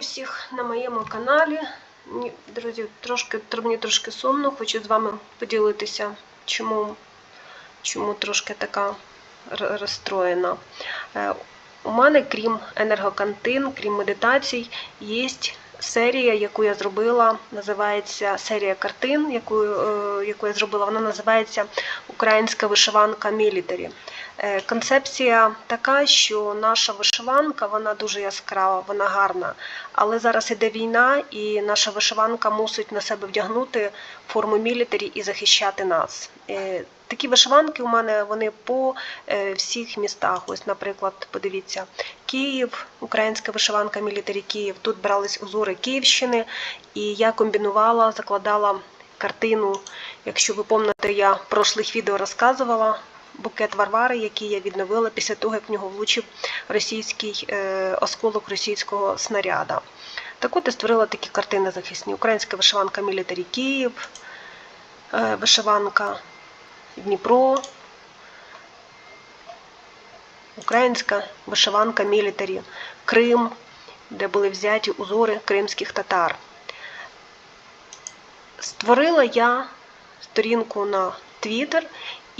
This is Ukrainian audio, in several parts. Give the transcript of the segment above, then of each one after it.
всіх на моєму каналі. Друзі, трошки мені трошки сумно. Хочу з вами поділитися, чому, чому трошки така розстроєна. Е, У мене, крім енергокантин, крім медитацій, є серія, яку я зробила. Називається серія картин, яку, е, яку я зробила. Вона називається Українська вишиванка Мілітарі. Е, Концепція така, що наша вишиванка вона дуже яскрава, вона гарна. Але зараз іде війна, і наша вишиванка мусить на себе вдягнути форму мілітарі і захищати нас. Е, Такі вишиванки у мене вони по е, всіх містах. Ось, наприклад, подивіться, Київ, українська вишиванка мілітарі Київ. Тут брались узори Київщини, і я комбінувала, закладала картину. Якщо ви пам'ятаєте, я в прошлих відео розказувала букет Варвари, який я відновила після того, як в нього влучив російський е, осколок російського снаряда. Так от я створила такі картини захисні. Українська вишиванка Мілітарі Київ, е, вишиванка Дніпро, Українська вишиванка Мілітарі Крим, де були взяті узори кримських татар. Створила я сторінку на Twitter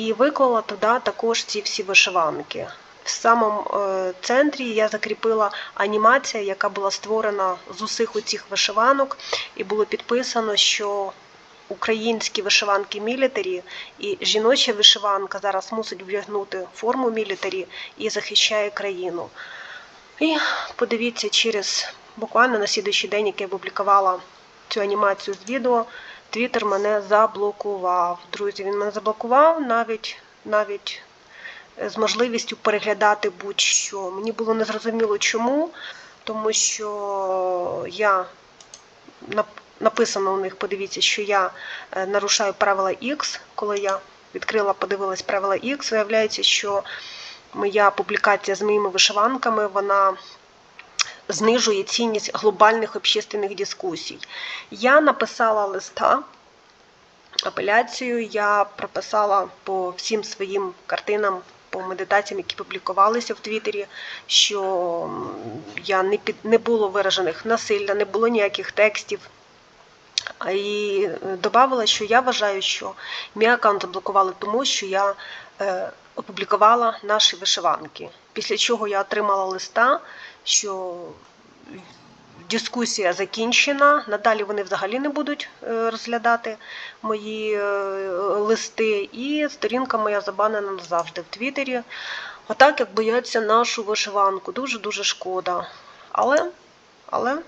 і виклала туди також ці всі вишиванки. В самому е, центрі я закріпила анімація, яка була створена з усіх оцих вишиванок, і було підписано, що українські вишиванки мілітарі і жіноча вишиванка зараз мусить вдягнути форму мілітарі і захищає країну. І подивіться, через буквально на слідуючий день, як я опублікувала цю анімацію з відео, Твіттер мене заблокував. Друзі, він мене заблокував навіть навіть з можливістю переглядати будь-що. Мені було незрозуміло чому, тому що я написано у них, подивіться, що я е, нарушаю правила X, коли я відкрила, подивилась правила X, виявляється, що моя публікація з моїми вишиванками, вона знижує цінність глобальних общественних дискусій. Я написала листа, апеляцію, я прописала по всім своїм картинам, по медитаціям, які публікувалися в Твіттері, що я не, під, не було виражених насилля, не було ніяких текстів. І додавала, що я вважаю, що мій аккаунт заблокували тому, що я е, опублікувала наші вишиванки. Після чого я отримала листа, що дискусія закінчена. Надалі вони взагалі не будуть е, розглядати мої е, листи, і сторінка моя забанена назавжди в Твіттері. Отак, як бояться нашу вишиванку. Дуже дуже шкода. Але, але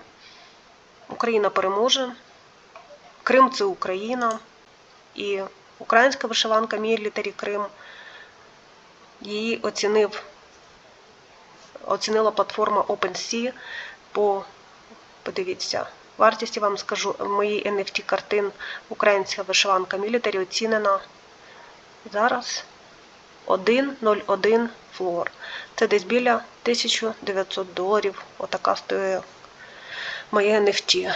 Україна переможе. Крим це Україна. І українська вишиванка Мілітарі Крим. Її оцінив, оцінила платформа OpenSea по, подивіться, вартість я вам скажу, моїй NFT картин Українська вишиванка Мілітарі оцінена зараз 1,01 флор. Це десь біля 1900 доларів. Отака стоїть моє NFT.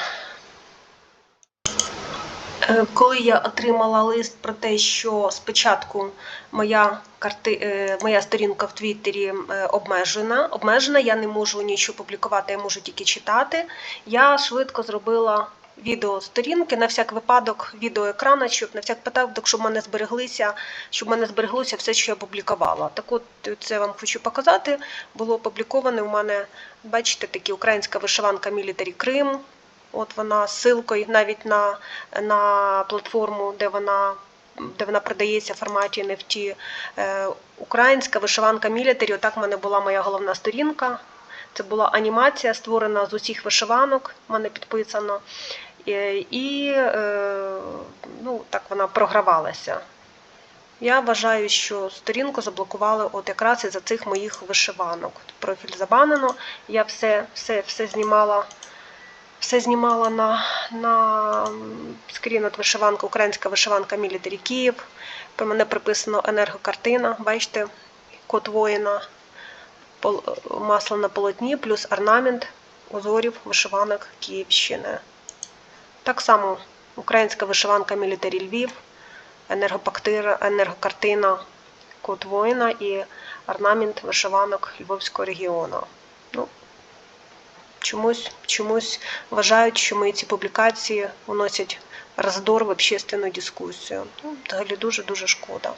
Е, Коли я отримала лист про те, що спочатку моя карти, е, моя сторінка в Твіттері е, обмежена, обмежена, я не можу нічого публікувати, я можу тільки читати. Я швидко зробила відео сторінки на всяк випадок, відео екрана, щоб на всяк випадок, щоб в мене збереглися, щоб в мене збереглося все, що я публікувала. Так от це вам хочу показати. Було опубліковане у мене, бачите, такі українська вишиванка Мілітарі Крим. От вона з ссылкою навіть на, на платформу, де вона, де вона продається в форматі NFT. Е, українська вишиванка Мілітарі. Отак в мене була моя головна сторінка. Це була анімація, створена з усіх вишиванок, в мене підписано. Е, І е, ну, так вона програвалася. Я вважаю, що сторінку заблокували от якраз із-за цих моїх вишиванок. Профіль забанено. Я все, все, все знімала. Все знімала на, на скрін от вишиванка, українська вишиванка Мілітарі Київ. Про мене приписано енергокартина. Бачите, код воїна, масло на полотні, плюс орнамент узорів вишиванок Київщини. Так само українська вишиванка Мілітарі Львів, енергопактира, енергокартина, код воїна і орнамент вишиванок Львовського регіону. Ну, чомусь, чомусь вважають, що мої ці публікації вносять роздор в общественну дискусію. Ну, взагалі дуже дуже шкода.